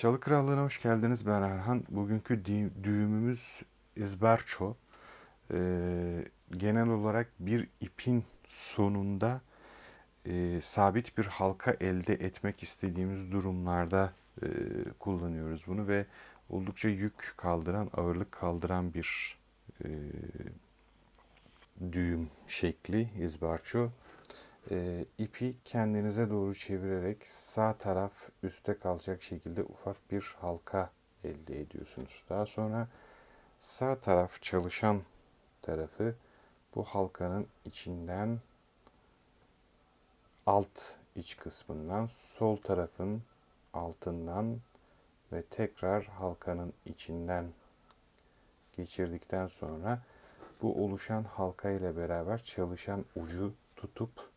Çalı Krallığı'na hoş geldiniz. Ben Erhan. Bugünkü düğümümüz izberço. Ee, genel olarak bir ipin sonunda e, sabit bir halka elde etmek istediğimiz durumlarda e, kullanıyoruz bunu ve oldukça yük kaldıran, ağırlık kaldıran bir e, düğüm şekli izbarço. E, ipi kendinize doğru çevirerek sağ taraf üste kalacak şekilde ufak bir halka elde ediyorsunuz. Daha sonra sağ taraf çalışan tarafı bu halkanın içinden alt iç kısmından sol tarafın altından ve tekrar halkanın içinden geçirdikten sonra bu oluşan halka ile beraber çalışan ucu tutup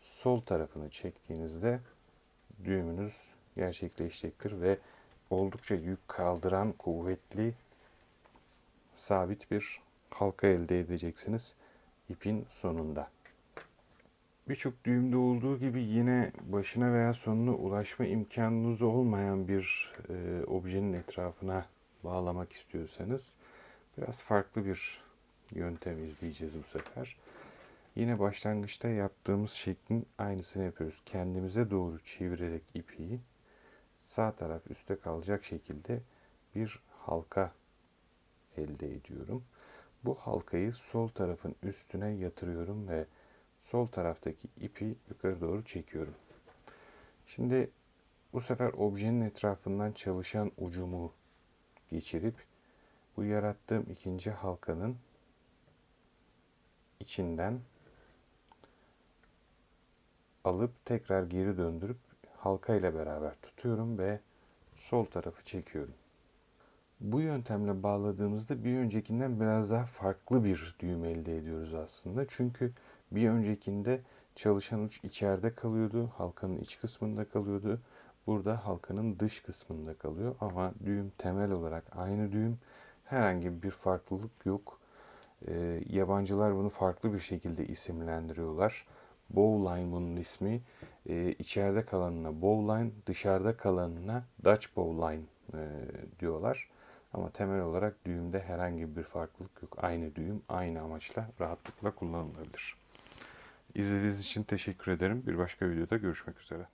sol tarafını çektiğinizde düğümünüz gerçekleşecektir ve oldukça yük kaldıran kuvvetli sabit bir halka elde edeceksiniz ipin sonunda. Birçok düğümde olduğu gibi yine başına veya sonuna ulaşma imkanınız olmayan bir e, objenin etrafına bağlamak istiyorsanız biraz farklı bir yöntem izleyeceğiz bu sefer. Yine başlangıçta yaptığımız şeklin aynısını yapıyoruz. Kendimize doğru çevirerek ipi sağ taraf üstte kalacak şekilde bir halka elde ediyorum. Bu halkayı sol tarafın üstüne yatırıyorum ve sol taraftaki ipi yukarı doğru çekiyorum. Şimdi bu sefer objenin etrafından çalışan ucumu geçirip bu yarattığım ikinci halkanın içinden alıp tekrar geri döndürüp halka ile beraber tutuyorum ve sol tarafı çekiyorum. Bu yöntemle bağladığımızda bir öncekinden biraz daha farklı bir düğüm elde ediyoruz aslında. Çünkü bir öncekinde çalışan uç içeride kalıyordu, halkanın iç kısmında kalıyordu. Burada halkanın dış kısmında kalıyor ama düğüm temel olarak aynı düğüm. Herhangi bir farklılık yok. E, yabancılar bunu farklı bir şekilde isimlendiriyorlar. Bowline bunun ismi. E, içeride kalanına bowline, dışarıda kalanına Dutch bowline e, diyorlar. Ama temel olarak düğümde herhangi bir farklılık yok. Aynı düğüm, aynı amaçla rahatlıkla kullanılabilir. İzlediğiniz için teşekkür ederim. Bir başka videoda görüşmek üzere.